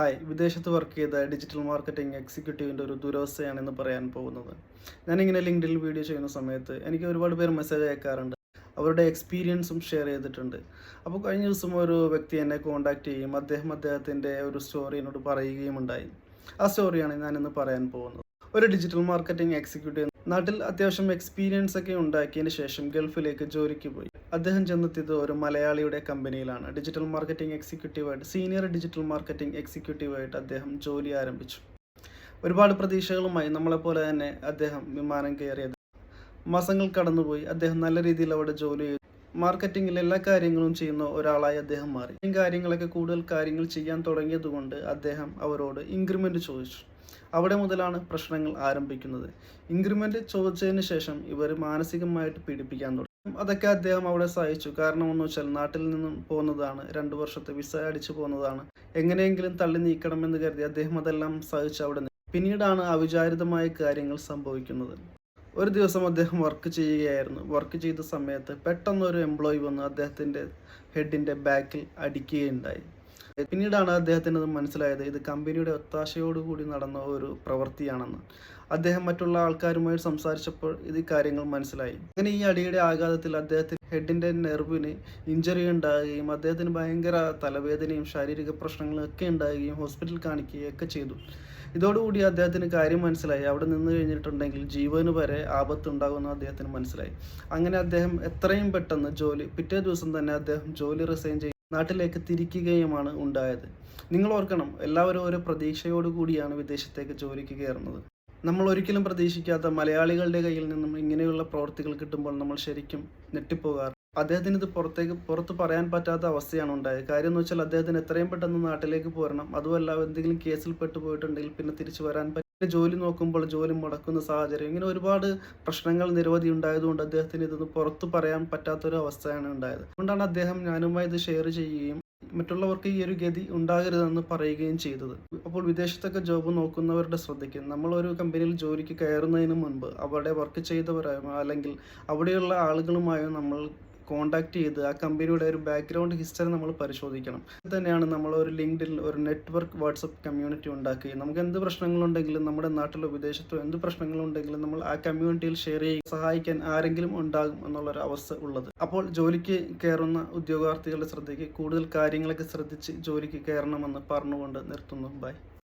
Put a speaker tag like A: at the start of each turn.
A: Hi. വിദേശത്ത് work ചെയ്ത digital marketing എക്സിക്യൂട്ടീവിന്റെ ഒരു ദുരവസ്ഥയാണെന്ന് പറയാൻ പോകുന്നത്. ഞാനിങ്ങനെ ലിങ്ക്ഡിൽ വീഡിയോ ചെയ്യുന്ന സമയത്ത് എനിക്ക് ഒരുപാട് പേർ മെസ്സേജ് അയക്കാറുണ്ട്. അവരുടെ എക്സ്പീരിയൻസും ഷെയർ ചെയ്തിട്ടുണ്ട്. അപ്പോൾ കഴിഞ്ഞ ദിവസം ഒരു വ്യക്തി എന്നെ കോൺടാക്ട് ചെയ്യും. അദ്ദേഹം അദ്ദേഹത്തിന്റെ ഒരു സ്റ്റോറി എന്നോട് പറയുകയും ഉണ്ടായി. ആ സ്റ്റോറിയാണ് ഞാനിന്ന് പറയാൻ പോകുന്നത്. ഒരു ഡിജിറ്റൽ മാർക്കറ്റിംഗ് എക്സിക്യൂട്ടീവ് നാട്ടിൽ അത്യാവശ്യം എക്സ്പീരിയൻസ് ഒക്കെ ഉണ്ടാക്കിയതിന് ശേഷം ഗൾഫിലേക്ക് ജോലിക്ക് പോയി. അദ്ദേഹം ചെന്നെത്തിയത് ഒരു മലയാളിയുടെ കമ്പനിയിലാണ്. ഡിജിറ്റൽ മാർക്കറ്റിംഗ് എക്സിക്യൂട്ടീവായിട്ട് സീനിയർ ഡിജിറ്റൽ മാർക്കറ്റിംഗ് എക്സിക്യൂട്ടീവായിട്ട് അദ്ദേഹം ജോലി ആരംഭിച്ചു. ഒരുപാട് പ്രതീക്ഷകളുമായി നമ്മളെപ്പോലെ തന്നെ അദ്ദേഹം വിമാനം കയറിയത്. മാസങ്ങൾ കടന്നുപോയി അദ്ദേഹം നല്ല രീതിയിൽ അവിടെ ജോലി ചെയ്തു. മാർക്കറ്റിംഗിൽ എല്ലാ കാര്യങ്ങളും ചെയ്യുന്ന ഒരാളായി അദ്ദേഹം മാറി. ഈ കാര്യങ്ങളൊക്കെ കൂടുതൽ കാര്യങ്ങൾ ചെയ്യാൻ തുടങ്ങിയതുകൊണ്ട് അദ്ദേഹം അവരോട് ഇൻക്രിമെന്റ് ചോദിച്ചു. അവിടെ മുതലാണ് പ്രശ്നങ്ങൾ ആരംഭിക്കുന്നത്. ഇൻക്രിമെന്റ് ചോദിച്ചതിന് ശേഷം ഇവർ മാനസികമായിട്ട് പീഡിപ്പിക്കാൻ തുടങ്ങി. അതൊക്കെ അദ്ദേഹം അവിടെ സഹിച്ചു. കാരണം എന്ന് വെച്ചാൽ നാട്ടിൽ നിന്നും പോകുന്നതാണ് രണ്ടു വർഷത്തെ വിസ അടിച്ചു പോകുന്നതാണ്. എങ്ങനെയെങ്കിലും തള്ളി നീക്കണമെന്ന് കരുതി അദ്ദേഹം അതെല്ലാം സഹിച്ച് അവിടെ. പിന്നീടാണ് അവിചാരിതമായ കാര്യങ്ങൾ സംഭവിക്കുന്നത്. ഒരു ദിവസം അദ്ദേഹം വർക്ക് ചെയ്യുകയായിരുന്നു. വർക്ക് ചെയ്ത സമയത്ത് പെട്ടെന്ന് ഒരു എംപ്ലോയി വന്ന് അദ്ദേഹത്തിന്റെ ഹെഡിന്റെ ബാക്കിൽ അടിക്കുകയുണ്ടായി. പിന്നീടാണ് അദ്ദേഹത്തിന് അത് മനസ്സിലായത്. ഇത് കമ്പനിയുടെ ഒത്താശയോടുകൂടി നടന്ന ഒരു പ്രവൃത്തിയാണെന്ന്. അദ്ദേഹം മറ്റുള്ള ആൾക്കാരുമായി സംസാരിച്ചപ്പോൾ ഇത് കാര്യങ്ങൾ മനസ്സിലായി. അങ്ങനെ ഈ അടിയുടെ ആഘാതത്തിൽ അദ്ദേഹത്തിന് ഹെഡിന്റെ നെർവിന് ഇഞ്ചറി ഉണ്ടാകുകയും അദ്ദേഹത്തിന് ഭയങ്കര തലവേദനയും ശാരീരിക പ്രശ്നങ്ങളും ഒക്കെ ഉണ്ടാകുകയും ഹോസ്പിറ്റലിൽ കാണിക്കുകയും ഒക്കെ ചെയ്തു. ഇതോടുകൂടി അദ്ദേഹത്തിന് കാര്യം മനസ്സിലായി. അവിടെ നിന്ന് കഴിഞ്ഞിട്ടുണ്ടെങ്കിൽ ജീവന് വരെ ആപത്തുണ്ടാകുമെന്ന് അദ്ദേഹത്തിന് മനസ്സിലായി. അങ്ങനെ അദ്ദേഹം എത്രയും പെട്ടെന്ന് ജോലി പിറ്റേ ദിവസം തന്നെ അദ്ദേഹം ജോലി റിസൈൻ ചെയ്ത്. നാട്ടിലേക്ക് തിരിക്കുകയുമാണ് ഉണ്ടായത്. നിങ്ങൾ ഓർക്കണം എല്ലാവരും ഒരു പ്രതീക്ഷയോടു കൂടിയാണ് വിദേശത്തേക്ക് ജോലിക്ക് കയറുന്നത്. നമ്മൾ ഒരിക്കലും പ്രതീക്ഷിക്കാത്ത മലയാളികളുടെ കയ്യിൽ നിന്നും ഇങ്ങനെയുള്ള പ്രവൃത്തികൾ കിട്ടുമ്പോൾ നമ്മൾ ശരിക്കും ഞെട്ടിപ്പോകാറ്. അദ്ദേഹത്തിന് ഇത് പുറത്തേക്ക് പുറത്ത് പറയാൻ പറ്റാത്ത അവസ്ഥയാണ് ഉണ്ടായത്. കാര്യം എന്ന് വെച്ചാൽ അദ്ദേഹത്തിന് എത്രയും പെട്ടെന്ന് നാട്ടിലേക്ക് പോരണം. അതുമല്ല എന്തെങ്കിലും കേസിൽ പെട്ടു പോയിട്ടുണ്ടെങ്കിൽ പിന്നെ തിരിച്ചു വരാൻ ജോലി നോക്കുമ്പോൾ ജോലി മുടക്കുന്ന സാഹചര്യം. ഇങ്ങനെ ഒരുപാട് പ്രശ്നങ്ങൾ നിരവധി ഉണ്ടായതുകൊണ്ട് അദ്ദേഹത്തിന് ഇതൊന്നും പുറത്തു പറയാൻ പറ്റാത്തൊരു അവസ്ഥയാണ് ഉണ്ടായത്. അതുകൊണ്ടാണ് അദ്ദേഹം ഞാനുമായി ഇത് ഷെയർ ചെയ്യുകയും മറ്റുള്ളവർക്ക് ഈ ഒരു ഗതി ഉണ്ടാകരുതെന്ന് പറയുകയും ചെയ്തത്. അപ്പോൾ വിദേശത്തൊക്കെ ജോബ് നോക്കുന്നവരുടെ ശ്രദ്ധിക്കും നമ്മൾ ഒരു കമ്പനിയിൽ ജോലിക്ക് കയറുന്നതിന് മുൻപ് അവിടെ വർക്ക് ചെയ്തവരായോ അല്ലെങ്കിൽ അവിടെയുള്ള ആളുകളുമായോ നമ്മൾ കോണ്ടാക്ട് ചെയ്ത് ആ കമ്പനിയുടെ ഒരു ബാക്ക്ഗ്രൗണ്ട് ഹിസ്റ്ററി നമ്മൾ പരിശോധിക്കണം. തന്നെയാണ് നമ്മൾ ഒരു ലിങ്ക്ഡിൽ ഒരു നെറ്റ്വർക്ക് വാട്സപ്പ് കമ്മ്യൂണിറ്റി ഉണ്ടാക്കുകയും നമുക്ക് എന്ത് പ്രശ്നങ്ങളുണ്ടെങ്കിലും നമ്മുടെ നാട്ടിലോ വിദേശത്തോ എന്ത് പ്രശ്നങ്ങളുണ്ടെങ്കിലും നമ്മൾ ആ കമ്മ്യൂണിറ്റിയിൽ ഷെയർ ചെയ്യും സഹായിക്കാൻ ആരെങ്കിലും ഉണ്ടാകും എന്നുള്ളൊരു അവസ്ഥ ഉള്ളത്. അപ്പോൾ ജോലിക്ക് കയറുന്ന ഉദ്യോഗാർത്ഥികളുടെ ശ്രദ്ധയ്ക്ക് കൂടുതൽ കാര്യങ്ങളൊക്കെ ശ്രദ്ധിച്ച് ജോലിക്ക് കയറണമെന്ന് പറഞ്ഞുകൊണ്ട് നിർത്തുന്നു. ബൈ